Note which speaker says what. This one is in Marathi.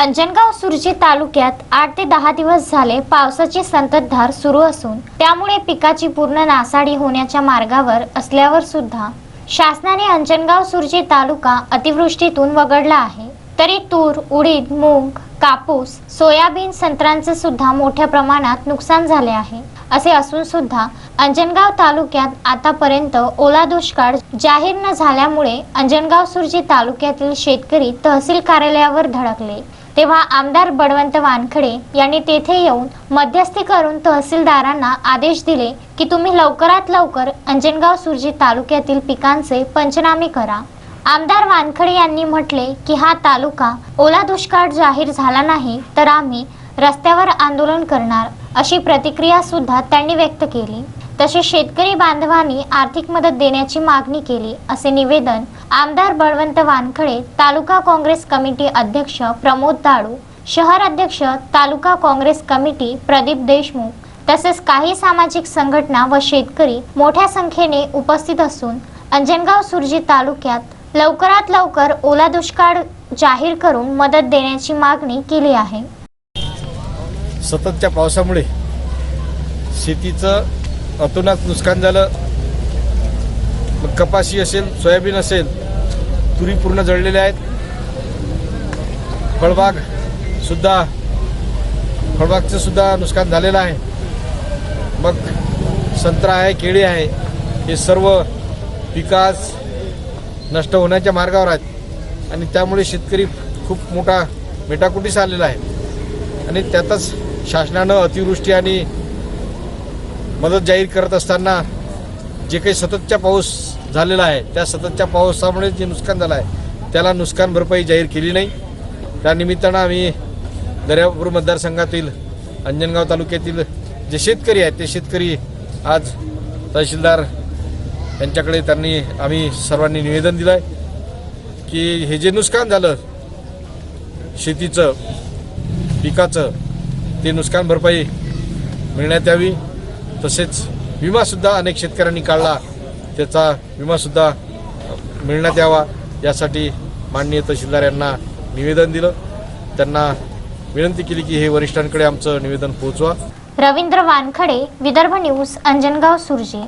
Speaker 1: अंजनगाव सुरजी तालुक्यात आठ ते दहा दिवस झाले पावसाची संततधार सुरू असून त्यामुळे पिकाची पूर्ण नासाडी होण्याच्या मार्गावर असल्यावर सुद्धा शासनाने अंजनगाव सुरजी तालुका अतिवृष्टीतून वगळला आहे. तरी तूर उडीद मूग कापूस सोयाबीन संत्र्यांचे सुद्धा मोठ्या प्रमाणात नुकसान झाले आहे. असे असून सुद्धा अंजनगाव तालुक्यात आतापर्यंत ओला दुष्काळ जाहीर न झाल्यामुळे अंजनगाव सुरजी तालुक्यातील शेतकरी तहसील कार्यालयावर धडकले. तेव्हा आमदार बळवंत वानखडे यांनी तेथे येऊन मध्यस्थी करून तहसीलदारांना आदेश दिले की तुम्ही लवकरात लवकर अंजनगाव सुरजी तालुक्यातील पिकांचे पंचनामे करा. आमदार वानखडे यांनी म्हटले की हा तालुका ओला दुष्काळ जाहीर झाला नाही तर आम्ही रस्त्यावर आंदोलन करणार अशी प्रतिक्रिया सुद्धा त्यांनी व्यक्त केली. तसेच शेतकरी बांधवांनी आर्थिक मदत देण्याची मागणी केली असे निवेदन आमदार बळवंत वानखडे तालुका काँग्रेस कमिटी अध्यक्ष प्रमोद दाडू शहर अध्यक्ष तालुका काँग्रेस कमिटी प्रदीप देशमुख तसेच काही सामाजिक संघटना व शेतकरी मोठ्या संख्येने उपस्थित असून अंजनगाव सुरजी तालुक्यात लवकरात लवकर ओला दुष्काळ जाहीर करून मदत देण्याची मागणी केली आहे.
Speaker 2: सततच्या पावसामुळे शेतीचं अतोनात नुकसान झालं. मग कपाशी असेल सोयाबीन असेल तुरी पूर्ण जळलेल्या आहेत. फळबाग सुद्धा फळबागचं सुद्धा नुकसान झालेलं आहे. मग संत्रा आहे केळी आहे हे सर्व पिकास नष्ट होण्याच्या मार्गावर आहेत. आणि त्यामुळे शेतकरी खूप मोठा मेटाकुटीस आलेला आहे. आणि त्यातच शासनानं अतिवृष्टी आणि मदत जाहीर करत असताना जे काही सततच्या पाऊस झालेला आहे त्या सततच्या पावसामुळे जे नुकसान झालं आहे त्याला नुकसान भरपाई जाहीर केली नाही. त्यानिमित्तानं आम्ही दर्यापूर मतदारसंघातील अंजनगाव तालुक्यातील जे शेतकरी आहेत ते शेतकरी आज तहसीलदार यांच्याकडे त्यांनी आम्ही सर्वांनी निवेदन दिलं आहे की हे जे नुकसान झालं शेतीचं पिकाचं ते नुकसान भरपाई मिळण्यात यावी. तसेच विमासुद्धा अनेक शेतकऱ्यांनी काढला. त्याचा विमासुद्धा मिळण्यात यावा. यासाठी माननीय तहसीलदार यांना निवेदन दिलं. त्यांना विनंती केली की हे वरिष्ठांकडे आमचं निवेदन पोहोचवा.
Speaker 1: रवींद्र वानखडे विदर्भ न्यूज अंजनगाव सुरजी.